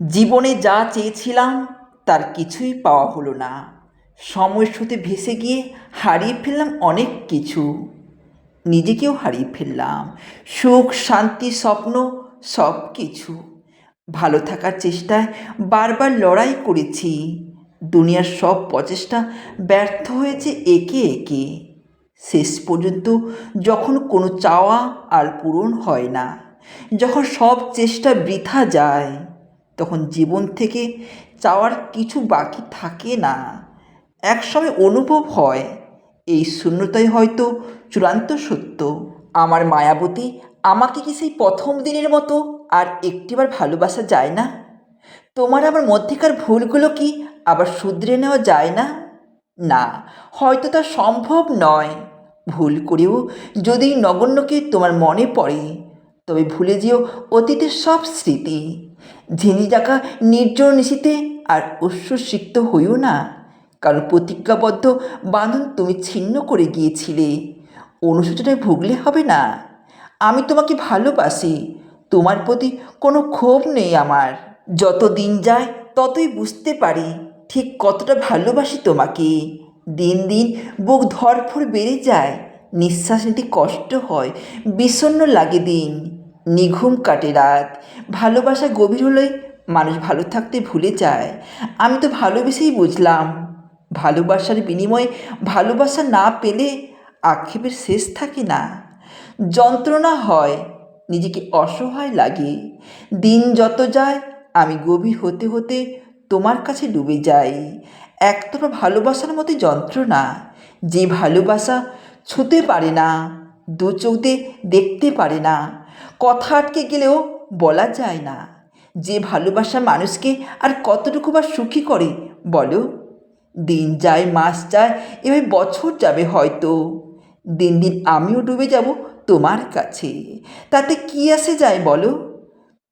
জীবনে যা চেয়েছিলাম, তার কিছুই পাওয়া হলো না। সময়ের সাথে ভেসে গিয়ে হারিয়ে ফেললাম অনেক কিছু। নিজেকেও হারিয়ে ফেললাম। সুখ, শান্তি, স্বপ্ন সব কিছু ভালো থাকার চেষ্টায় বারবার লড়াই করেছি। দুনিয়ার সব প্রচেষ্টা ব্যর্থ হয়েছে একে একে। শেষ পর্যন্ত যখন কোনো চাওয়া আর পূরণ হয় না, যখন সব চেষ্টা বৃথা যায় তখন জীবন থেকে চাওয়ার কিছু বাকি থাকে না। একসময় অনুভব হয়, এই শূন্যতাই হয়তো চূড়ান্ত সত্য। আমার মায়াবতী, আমাকে কি সেই প্রথম দিনের মতো আর একটিবার ভালোবাসা যায় না? তোমার আমার মধ্যেকার ভুলগুলো কি আবার শুধরে নেওয়া যায় না? না, হয়তো তা সম্ভব নয়। ভুল করেও যদি নগণ্যকে তোমার মনে পড়ে, তবে ভুলে যেও অতীতের সব স্মৃতি। ঝিঁঝি ডাকা নির্জন নিশিতে আর অশ্রুসিক্ত হইও না। কারণ প্রতিজ্ঞাবদ্ধ বাঁধন তুমি ছিন্ন করে গিয়েছিলে। অনুশোচনায় ভুগলে হবে না। আমি তোমাকে ভালোবাসি। তোমার প্রতি কোনো ক্ষোভ নেই আমার। যত দিন যায়, ততই বুঝতে পারি ঠিক কতটা ভালোবাসি তোমাকে। দিন দিন বুক ধরফর বেড়ে যায়। নিঃশ্বাস নিতে কষ্ট হয়। বিষণ্ণ লাগে দিন। নিঘুম কাটে রাত। ভালোবাসা গভীর হলে মানুষ ভালো থাকতে ভুলে যায়। আমি তো ভালোবেসেই বুঝলাম, ভালোবাসার বিনিময়ে ভালোবাসা না পেলে আক্ষেপের শেষ থাকে না। যন্ত্রণা হয়, নিজেকে অসহায় লাগে। দিন যত যায়, আমি গভীর হতে হতে তোমার কাছে ডুবে যাই। একতরফা ভালোবাসার মতো যন্ত্রণা, যে ভালোবাসা ছুতে পারে না, দু চোখ দিয়ে দেখতে পারে না কথা আটকে গেলেও বলা যায় না। যে ভালোবাসা মানুষকে আর কতটুকু বা সুখী করে, বলো? দিন যায়, মাস যায়, এভাবে বছর যাবে হয়তো। দিন দিন আমিও ডুবে যাব তোমার কাছে। তাতে কি আসে যায় বলো?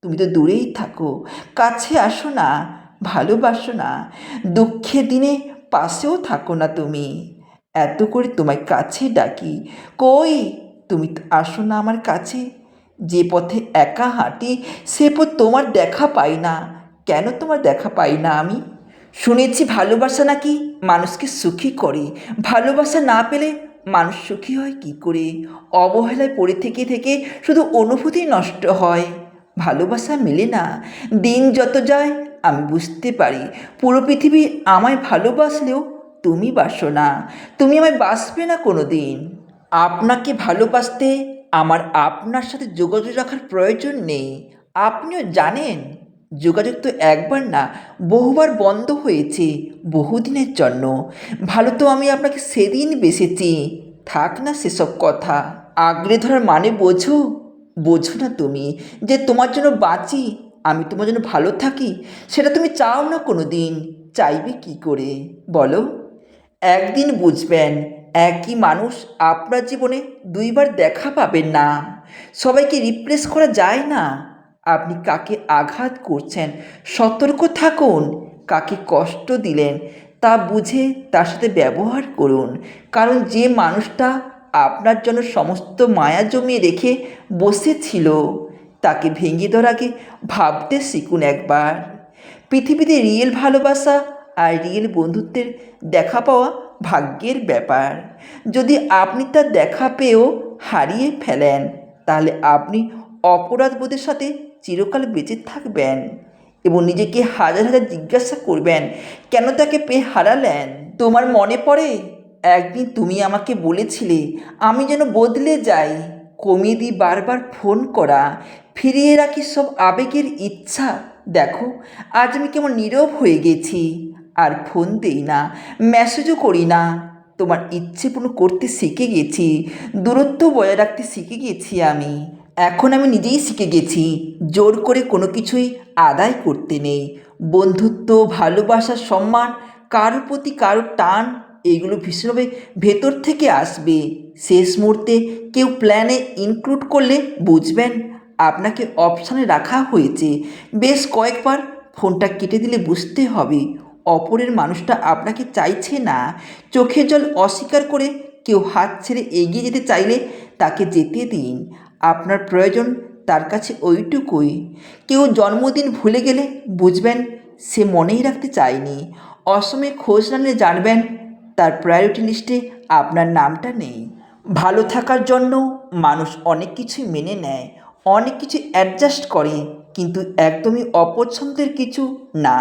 তুমি তো দূরেই থাকো, কাছে আসো না, ভালোবাসো না, দুঃখের দিনে পাশেও থাকো না তুমি। এত করে তোমায় কাছে ডাকি, কই তুমি আসো না আমার কাছে? যে পথে একা হাঁটি, সে পথ তোমার দেখা পাই না। কেন তোমার দেখা পাই না আমি? শুনেছি ভালোবাসা নাকি মানুষকে সুখী করে। ভালোবাসা না পেলে মানুষ সুখী হয় কি করে? অবহেলায় পড়ে থেকে থেকে শুধু অনুভূতি নষ্ট হয়। ভালোবাসা মেলে না। দিন যত যায়, আমি বুঝতে পারি। পুরো পৃথিবী আমায় ভালোবাসলেও তুমি বাসো না। তুমি আমায় বাসবে না কোনো দিন আপনাকে ভালোবাসতে আমার আপনার সাথে যোগাযোগ রাখার প্রয়োজন নেই। আপনিও জানেন, যোগাযোগ তো একবার না, বহুবার বন্ধ হয়েছে বহুদিনের জন্য। ভালো তো আমি আপনাকে সেদিন বেসেছি। থাক না সেসব কথা। আগলে ধরার মানে বোঝো? বোঝো না তুমি যে তোমার জন্য বাঁচি, আমি তোমার জন্য ভালো থাকি, সেটা তুমি চাও না কোনো দিন চাইবে কি করে? বলো। একদিন বুঝবেন একই মানুষ আপনার জীবনে দুইবার দেখা পাবেন না। সবাইকে রিপ্লেস করা যায় না। আপনি কাকে আঘাত করছেন? সতর্ক থাকুন। কাকে কষ্ট দিলেন? তা বুঝে তার সাথে ব্যবহার করুন। কারণ যে মানুষটা আপনার জন্য সমস্ত মায়া জমিয়ে রেখে বসেছিল তাকে ভেঙে দেওয়ার আগে ভাবতে শিখুন একবার। পৃথিবীতে রিয়েল ভালোবাসা আর রিয়েল বন্ধুত্বের দেখা পাওয়া ভাগ্যের ব্যাপার। যদি আপনি তার দেখা পেয়েও হারিয়ে ফেলেন, তাহলে আপনি অপরাধবোধের সাথে চিরকাল বেঁচে থাকবেন এবং নিজেকে হাজার হাজার জিজ্ঞাসা করবেন, কেন তাকে পেয়ে হারালেন? তোমার মনে পড়ে? একদিন তুমি আমাকে বলেছিলে, আমি যেন বদলে যাই। কমিয়ে দিই বারবার ফোন করা, ফিরিয়ে রাখি সব আবেগের ইচ্ছা। দেখো, আজ আমি কেমন নীরব হয়ে গেছি। আর ফোন দেই না মেসেজও করি না। তোমার ইচ্ছে পূর্ণ করতে শিখে গেছি, দূরত্ব বজায় রাখতে শিখে গেছি আমি। এখন আমি নিজেই শিখে গেছি, জোর করে কোনো কিছুই আদায় করতে নেই। বন্ধুত্ব, ভালোবাসা, সম্মান, কারোর প্রতি কারোর টান, এগুলো ভীষণভাবে ভেতর থেকে আসবে। শেষ মুহূর্তে কেউ প্ল্যানে ইনক্লুড করলে বুঝবেন, আপনাকে অপশানে রাখা হয়েছে। বেশ কয়েকবার ফোনটা কেটে দিলে বুঝতে হবে। অপরের মানুষটা আপনাকে চাইছে না, চোখের জল অস্বীকার করে কেউ হাত ছেড়ে এগিয়ে যেতে চাইলে তাকে যেতে দিন। আপনার প্রয়োজন তার কাছে ওইটুকুই। কেউ জন্মদিন ভুলে গেলে বুঝবেন সে মনেই রাখতে চায়নি। অসময়ে খোঁজ নিলে জানবেন তার প্রায়োরিটি লিস্টে আপনার নামটা নেই। ভালো থাকার জন্য মানুষ অনেক কিছুই মেনে নেয়, অনেক কিছু অ্যাডজাস্ট করে। কিন্তু একদমই অপছন্দের কিছু না।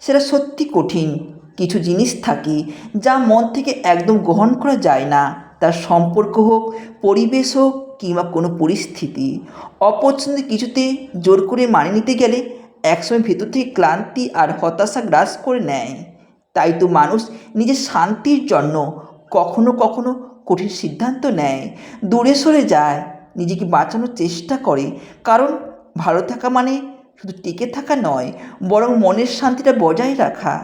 সেটা সত্যি কঠিন। কিছু জিনিস থাকে যা মন থেকে একদম গ্রহণ করা যায় না। তার সম্পর্ক হোক, পরিবেশ হোক কিংবা কোনো পরিস্থিতি। অপছন্দের কিছুতে জোর করে মানিয়ে নিতে গেলে একসময় ভেতর থেকে ক্লান্তি আর হতাশা গ্রাস করে নেয়। তাই তো মানুষ নিজের শান্তির জন্য কখনো কখনো কঠিন সিদ্ধান্ত নেয়। দূরে সরে যায়, নিজেকে বাঁচানোর চেষ্টা করে। কারণ ভালো থাকা মানে শুধু টিকে থাকা নয়, বরং মনের শান্তিটা বজায় রাখা।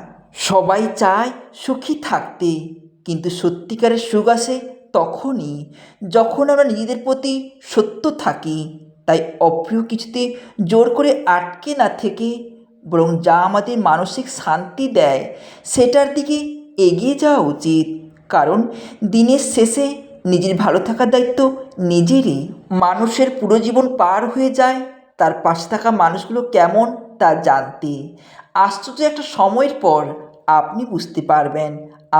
সবাই চায় সুখী থাকতে, কিন্তু সত্যিকারের সুখ আসে তখনই। যখন আমরা নিজেদের প্রতি সত্য থাকি, তাই অপ্রিয় কিছুতে জোর করে আটকে না থেকে, বরং যা আমাদের মানসিক শান্তি দেয়, সেটার দিকে এগিয়ে যাওয়া উচিত। কারণ দিনের শেষে নিজের ভালো থাকার দায়িত্ব নিজেরই। মানুষের পুরো জীবন পার হয়ে যায় তার পাশে থাকা মানুষগুলো কেমন তা জানতে। আশ্চর্য একটা সময়ের পর আপনি বুঝতে পারবেন।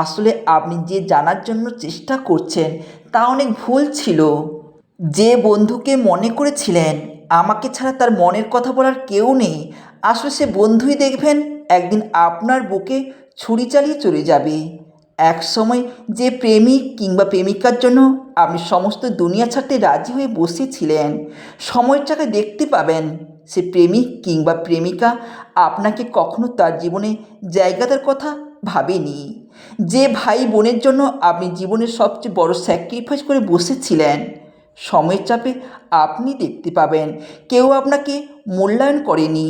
আসলে আপনি যে জানার জন্য চেষ্টা করছেন তা অনেক ভুল ছিল। যে বন্ধুকে মনে করেছিলেন, আমাকে ছাড়া তার মনের কথা বলার কেউ নেই। আসলে সে বন্ধুই দেখবেন, একদিন আপনার বুকে ছুরি চালিয়ে চলে যাবে। এক সময় যে প্রেমিক কিংবা প্রেমিকার জন্য আপনি সমস্ত দুনিয়া ছাড়তে রাজি হয়ে বসেছিলেন, সময়ের দেখতে পাবেন। সে প্রেমিক কিংবা প্রেমিকা আপনাকে কখনো তার জীবনে জায়গাটার কথা ভাবেনি। যে ভাই বোনের জন্য আপনি জীবনের সবচেয়ে বড় স্যাক্রিফাইস করে বসেছিলেন, সময়ের চাপে আপনি দেখতে পাবেন। কেউ আপনাকে মূল্যায়ন করেনি।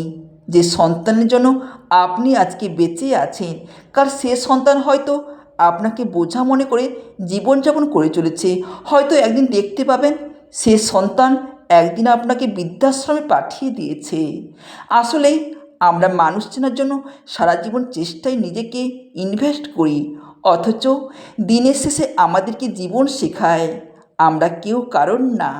যে সন্তানের জন্য আপনি আজকে বেঁচে আছেন কার সে সন্তান হয়তো আপনাকে বোঝা মনে করে জীবনযাপন করে চলেছে। হয়তো একদিন দেখতে পাবেন, সে সন্তান একদিন আপনাকে বৃদ্ধাশ্রমে পাঠিয়ে দিয়েছে। আসলে আমরা মানুষ চেনার জন্য সারা জীবন চেষ্টায় নিজেকে ইনভেস্ট করি, অথচ দিনের শেষে আমাদেরকে জীবন শেখায়। আমরা কেউ কারণ না।